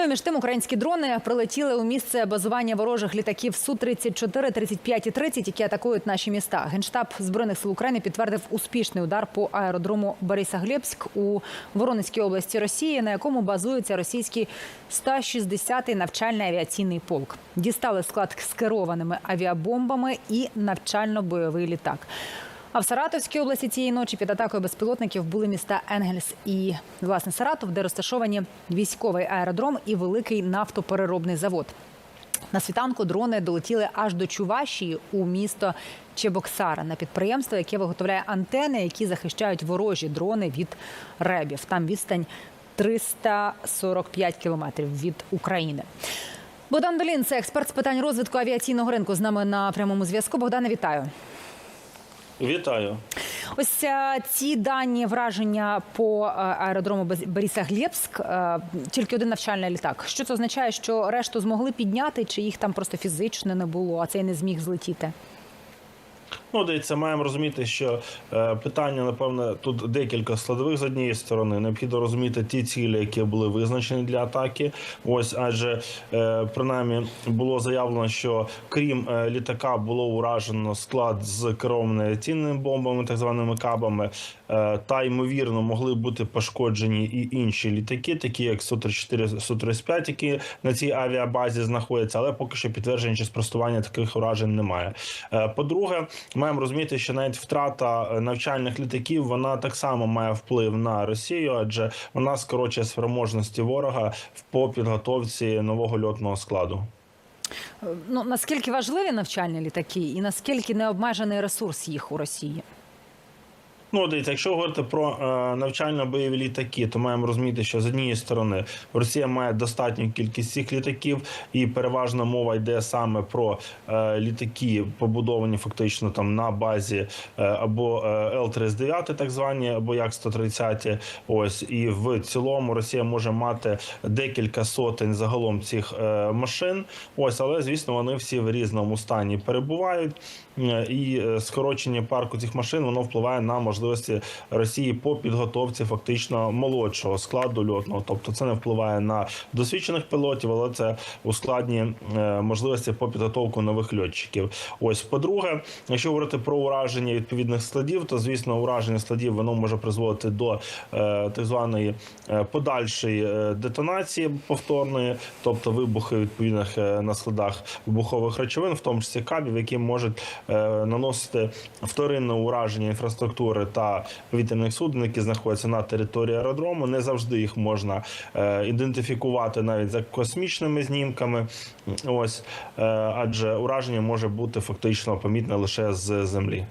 Ну між тим українські дрони прилетіли у місце базування ворожих літаків су 34 35 і 30, які атакують наші міста. Генштаб збройних сил України підтвердив успішний удар по аеродрому Борисоглебськ у Воронезькій області Росії, на якому базується російський 160-й навчальний авіаційний полк. Дістали склад з керованими авіабомбами і навчально-бойовий літак. А в Саратовській області цієї ночі під атакою безпілотників були міста Енгельс і власне Саратов, де розташовані військовий аеродром і великий нафтопереробний завод. На світанку дрони долетіли аж до Чувашії у місто Чебоксара на підприємство, яке виготовляє антени, які захищають ворожі дрони від ребів. Там відстань 345 кілометрів від України. Богдан Долін, це експерт з питань розвитку авіаційного ринку. З нами на прямому зв'язку. Богдане, вітаю. Вітаю. Ось е, ці дані враження по е, аеродрому Без- Глєбськ. е, тільки один навчальний літак. Що це означає, що решту змогли підняти, чи їх там просто фізично не було, а цей не зміг злетіти? Ну, дивіться, маємо розуміти, що е, питання, напевне, тут декілька складових з однієї сторони. Необхідно розуміти ті цілі, які були визначені для атаки. Ось, адже е, принаймні було заявлено, що крім е, літака було уражено склад з керованими авіаційними бомбами, так званими кабами. Та ймовірно могли бути пошкоджені і інші літаки, такі як Су-34, Су-35, які на цій авіабазі знаходяться, але поки що підтвердження чи спростування таких уражень немає. По-друге, маємо розуміти, що навіть втрата е, навчальних літаків вона так само має вплив на Росію, адже вона скорочує спроможності ворога по підготовці нового льотного складу. Е, Ну наскільки важливі навчальні літаки, і наскільки необмежений ресурс їх у Росії? Ну, дивіться, якщо говорити про е, навчально-бойові літаки, то маємо розуміти, що з однієї сторони Росія має достатню кількість цих літаків, і переважна мова йде саме про е, літаки, побудовані фактично там на базі е, або е, Л-39, так звані, або як 130 Ось і в цілому Росія може мати декілька сотень загалом цих машин. Ось, але звісно, вони всі в різному стані перебувають. І скорочення парку цих машин воно впливає на можливості Росії по підготовці фактично молодшого складу льотного. Тобто це не впливає на досвідчених пілотів, але це ускладнює е, можливості по підготовку нових льотчиків. Ось, по-друге, якщо говорити про ураження відповідних складів, то звісно, ураження складів воно може призводити до е, так званої е, подальшої детонації повторної, тобто вибухи відповідних на складах вибухових речовин, в тому числі кабів, які можуть наносити вторинне ураження інфраструктури та повітряних суден, які знаходяться на території аеродрому. Не завжди їх можна е, ідентифікувати навіть за космічними знімками. Ось е, адже ураження може бути фактично помітне лише з землі.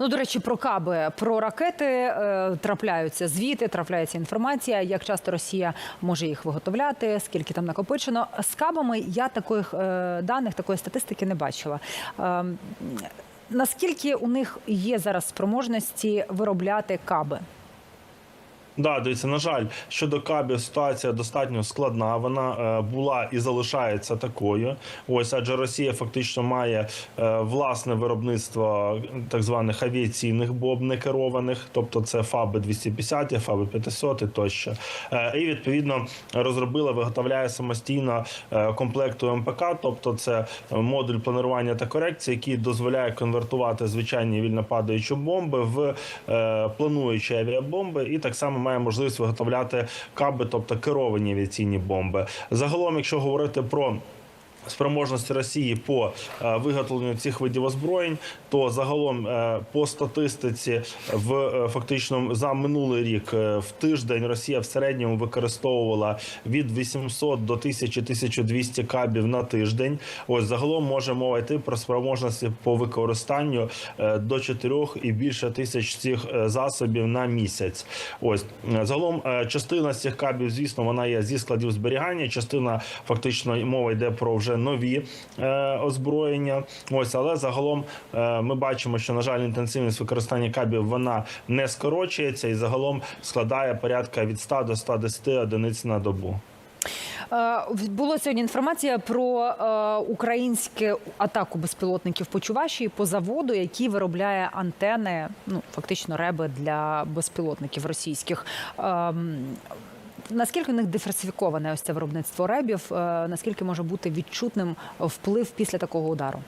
Ну, до речі, про каби, про ракети е, трапляються звіти, трапляється інформація, як часто Росія може їх виготовляти, скільки там накопичено. З кабами я таких даних, такої статистики не бачила. Наскільки у них є зараз спроможності виробляти каби? Да, дивіться, на жаль, щодо кабів ситуація достатньо складна. Вона е, була і залишається такою. Ось адже Росія фактично має е, власне виробництво так званих авіаційних бомб некерованих, тобто це ФАБи 250, ФАБи 500 і тощо. Е, і відповідно розробила, виготовляє самостійно е, комплекту МПК, тобто це модуль планування та корекції, який дозволяє конвертувати звичайні вільнопадаючі бомби в е, плануючі авіабомби, і так само має можливість виготовляти каби, тобто керовані авіаційні бомби. Загалом, якщо говорити про Спроможності Росії по е, виготовленню цих видів озброєнь, то загалом е, по статистиці в е, фактично за минулий рік в тиждень Росія в середньому використовувала від 800 до 1000-1200 кабів на тиждень. Ось загалом може мова йти про спроможності по використанню до 4 і більше тисяч цих засобів на місяць. Ось загалом частина з цих кабів, звісно, вона є зі складів зберігання. Частина фактично мова йде про вже нові е, озброєння. Ось, але загалом е, ми бачимо, що на жаль, інтенсивність використання кабів вона не скорочується і загалом складає порядка від 100 до 110 одиниць на добу. Е, Було сьогодні інформація про українську атаку безпілотників по Чувашії по заводу, який виробляє антени, ну фактично реби для безпілотників російських. Наскільки у них диверсифіковане ось це виробництво ребів? Е, Наскільки може бути відчутним вплив після такого удару?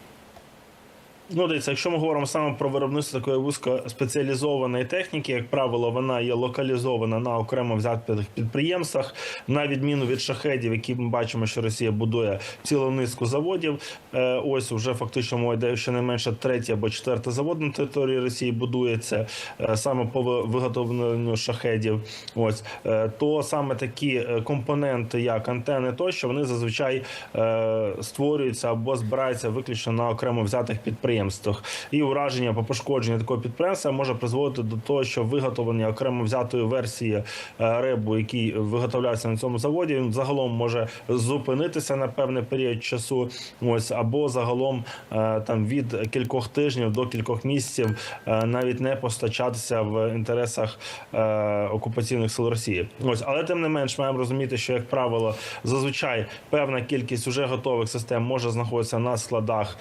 Ну, дивіться, якщо ми говоримо саме про виробництво такої вузькоспеціалізованої техніки, як правило, вона є локалізована на окремо взятих підприємствах, на відміну від шахедів, які ми бачимо, що Росія будує цілу низку заводів. Е, Ось вже фактично мова йде щонайменше третій або четвертий завод на території Росії будується е, саме по виготовленню шахедів. Ось е, то саме такі компоненти, як антени, тощо вони зазвичай створюються або збираються виключно на окремо взятих підприємствах. І ураження або пошкодження такого підприємства може призводити до того, що виготовлення окремо взятої версії е, ребу, який виготовляється на цьому заводі, він загалом може зупинитися на певний період часу. Ось або загалом е, там від кількох тижнів до кількох місяців е, навіть не постачатися в інтересах окупаційних сил Росії. Ось, але тим не менш, маємо розуміти, що як правило, зазвичай певна кількість уже готових систем може знаходитися на складах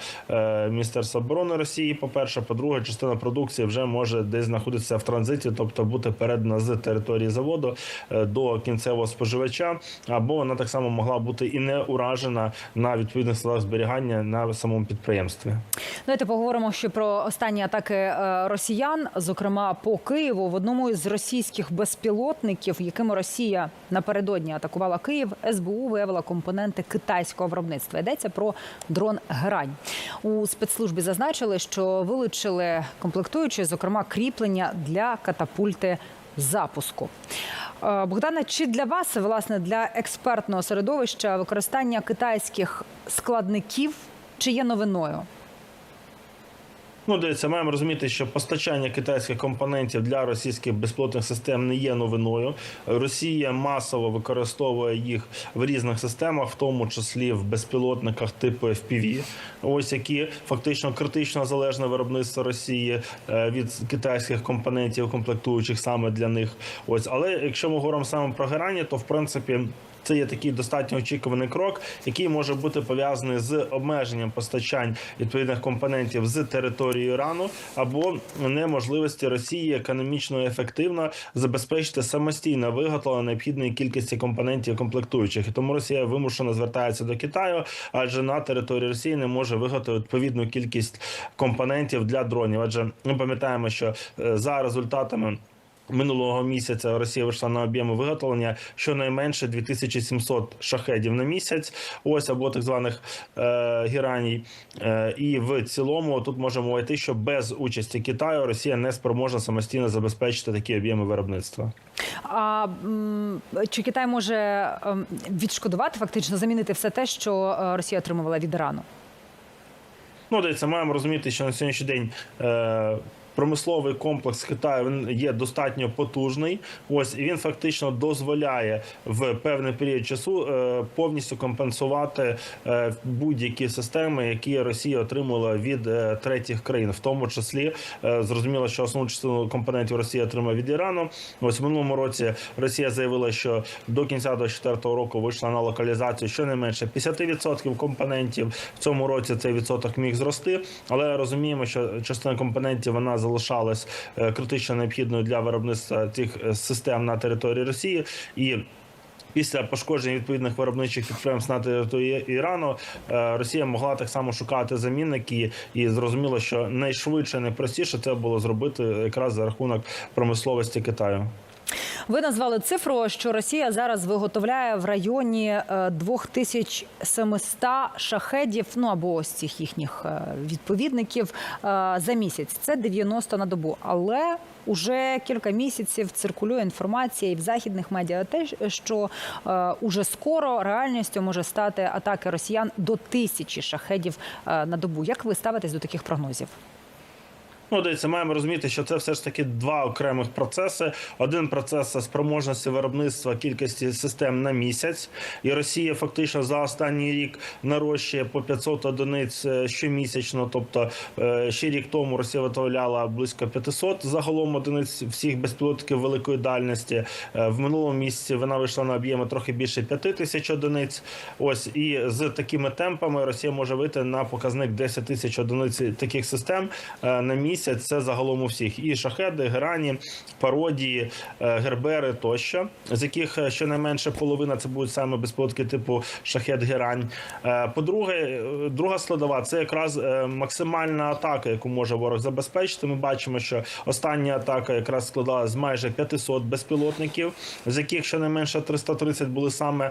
Міністерства оборони Росії. По перше, по-друге, частина продукції вже може десь знаходитися в транзиті, тобто бути передана з території заводу е, до кінцевого споживача, або вона так само могла бути і не уражена на відповідних складах зберігання на самому підприємстві. Давайте поговоримо ще про останні атаки е, росіян, зокрема по Києву. В одному із російських безпілотників, якими Росія напередодні атакувала Київ, СБУ виявила компоненти китайського виробництва. Йдеться про дрон Герань. У спецслужбі зазначили, що вилучили комплектуючі, зокрема кріплення для катапульти запуску. Богдана, чи для вас, власне, для експертного середовища використання китайських складників чи є новиною? Ну, дивіться, маємо розуміти, що постачання китайських компонентів для російських безпілотних систем не є новиною. Росія масово використовує їх в різних системах, в тому числі в безпілотниках типу FPV, ось які фактично критично залежне виробництво Росії е, від китайських компонентів, комплектуючих саме для них. Ось, але якщо ми говоримо саме про герані, то в принципі. Це є такий достатньо очікуваний крок, який може бути пов'язаний з обмеженням постачань відповідних компонентів з території Ірану або неможливості Росії економічно ефективно забезпечити самостійне виготовлення необхідної кількості компонентів комплектуючих. І тому Росія вимушено звертається до Китаю, адже на території Росії не може виготовити відповідну кількість компонентів для дронів. Адже ми пам'ятаємо, що е, за результатами. Минулого місяця Росія вийшла на об'єми виготовлення щонайменше 2700 шахедів на місяць, ось або так званих е, гіраній. Е, і в цілому тут можемо йти, що без участі Китаю Росія не спроможна самостійно забезпечити такі об'єми виробництва. А чи Китай може ем, відшкодувати фактично замінити все те, що е, Росія отримувала від Ірану? Ну, дивіться, маємо розуміти, що на сьогоднішній день. Е, Промисловий комплекс Китаю він є достатньо потужний. Ось і він фактично дозволяє в певний період часу е, повністю компенсувати е, будь-які системи, які Росія отримала від е, третіх країн, в тому числі зрозуміло, що основну частину компонентів Росія отримала від Ірану. Ось в минулому році Росія заявила, що до кінця 2024 року вийшла на локалізацію щонайменше 50% компонентів. В цьому році цей відсоток міг зрости, але розуміємо, що частина компонентів вона залишалась е, критично необхідною для виробництва цих е, систем на території Росії і. Після пошкодження відповідних виробничих підприємств на території Ірану е, Росія могла так само шукати замінники, і зрозуміло, що найшвидше, найпростіше це було зробити якраз за рахунок промисловості Китаю. Ви назвали цифру, що Росія зараз виготовляє в районі е, 2700 шахедів, ну або ось цих їхніх е, відповідних за місяць. Це 90 на добу. Але уже кілька місяців циркулює інформація і в західних медіа те, що е, уже скоро реальністю може стати атаки росіян до тисячі шахедів е, на добу. Як ви ставитесь до таких прогнозів? Ну, дивіться, маємо розуміти, що це все ж таки два окремих процеси. Один процес це спроможності виробництва кількості систем на місяць, і Росія фактично за останній рік нарощує по 500 одиниць е, щомісячно. Тобто е, ще рік тому Росія виготовляла близько 500 загалом одиниць всіх безпілотників великої дальності. Е, В минулому місяці вона вийшла на об'єми трохи більше 5 тисяч одиниць. Ось і з такими темпами Росія може вийти на показник 10 тисяч одиниць таких систем на місяць. Місяць це загалом у всіх і шахеди, герані, пародії, е, гербери тощо, з яких е, щонайменше половина це будуть саме безпілотки типу шахет герань. Е, По-друге, друга складова це якраз максимальна атака, яку може ворог забезпечити. Ми бачимо, що остання атака якраз складалася з майже 500 безпілотників, з яких щонайменше 330 були саме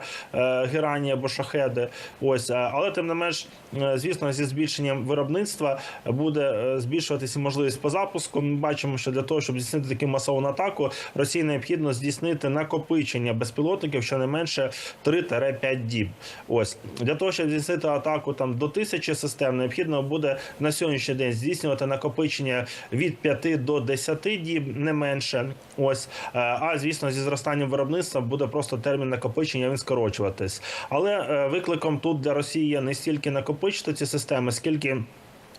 герані або шахеди. Ось, але тим не менш, звісно, зі збільшенням виробництва буде збільшуватися можливість по запуску. Ми бачимо, що для того, щоб здійснити таку масовану атаку, Росії необхідно здійснити накопичення безпілотників щонайменше 3-5 діб. Ось для того, щоб здійснити атаку там до тисячі систем, необхідно буде на сьогоднішній день здійснювати накопичення від 5 до 10 діб, не менше. Ось Е, а звісно, зі зростанням виробництва буде просто термін накопичення він скорочуватись. Але е, викликом тут для Росії є не стільки накопичити ці системи, скільки.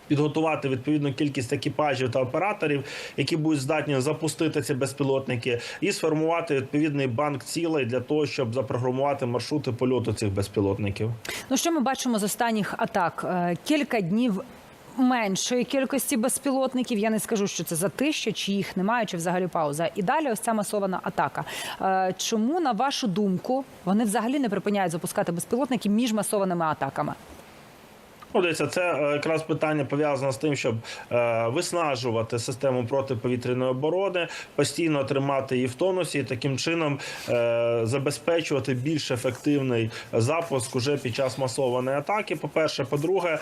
Підготувати відповідну кількість екіпажів та операторів, які будуть здатні запустити ці безпілотники, і сформувати відповідний банк цілей для того, щоб запрограмувати маршрути польоту цих безпілотників. Ну що ми бачимо з останніх атак? Е, Кілька днів. Меншої кількості безпілотників я не скажу, що це за затища, чи їх немає, чи взагалі пауза. І далі ось ця масована атака. Е, Чому, на вашу думку, вони взагалі не припиняють запускати безпілотники між масованими атаками? Ну, це е, якраз питання пов'язане з тим, щоб е, виснажувати систему протиповітряної оборони, постійно тримати її в тонусі і таким чином е, забезпечувати більш ефективний запуск уже під час масованої атаки. По перше, по-друге,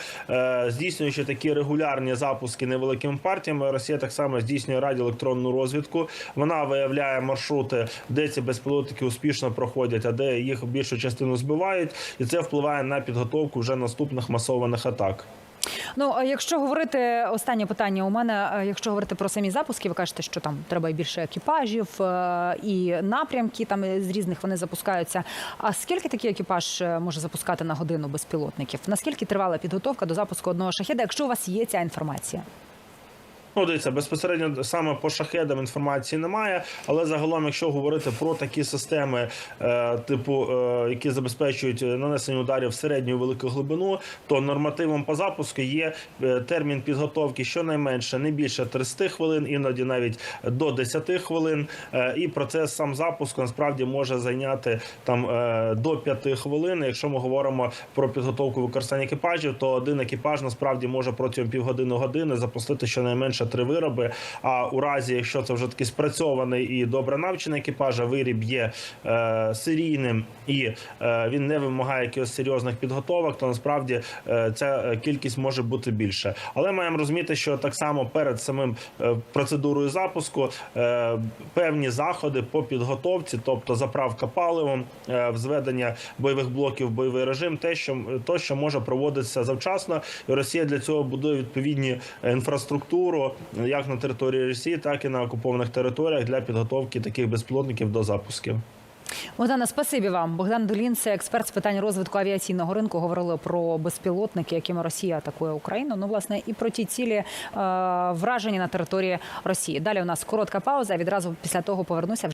здійснюючи такі регулярні запуски невеликими партіями, Росія так само здійснює радіоелектронну розвідку. Вона виявляє маршрути, де ці безпілотники успішно проходять, а де їх більшу частину збивають, і це впливає на підготовку вже наступних масованих атак. Ну, а якщо говорити останнє питання у мене, якщо говорити про самі запуски, ви кажете, що там треба і більше екіпажів е, і напрямки там з різних вони запускаються. А скільки такий екіпаж е, може запускати на годину безпілотників? Наскільки тривала підготовка до запуску одного шахеда, якщо у вас є ця інформація? Ну, дивіться, безпосередньо саме по шахедам інформації немає, але загалом, якщо говорити про такі системи, е, типу, е, які забезпечують нанесення ударів в середню велику глибину, то нормативом по запуску є е, термін підготовки щонайменше не більше 30 хвилин, іноді навіть до 10 хвилин. Е, і процес сам запуску насправді може зайняти там е, до 5 хвилин. Якщо ми говоримо про підготовку використання екіпажів, то один екіпаж насправді може протягом півгодини години запустити щонайменше три вироби. А у разі, якщо це вже такий спрацьований і добре навчений екіпаж, а виріб є е, серійним і е, він не вимагає якихось серйозних підготовок, то насправді е, ця е, кількість може бути більше. Але маємо розуміти, що так само перед самим е, процедурою запуску е, певні заходи по підготовці, тобто заправка паливом, е, взведення бойових блоків в бойовий режим, те, що то, що може проводитися завчасно, і Росія для цього будує відповідні інфраструктуру як на території Росії, так і на окупованих територіях для підготовки таких безпілотників до запусків. Богдана, спасибі вам. Богдан Долін, це експерт з питань розвитку авіаційного ринку. Говорили про безпілотники, якими Росія атакує Україну. Ну, власне, і про ті цілі е, враження на території Росії. Далі у нас коротка пауза. Відразу після того повернуся вже.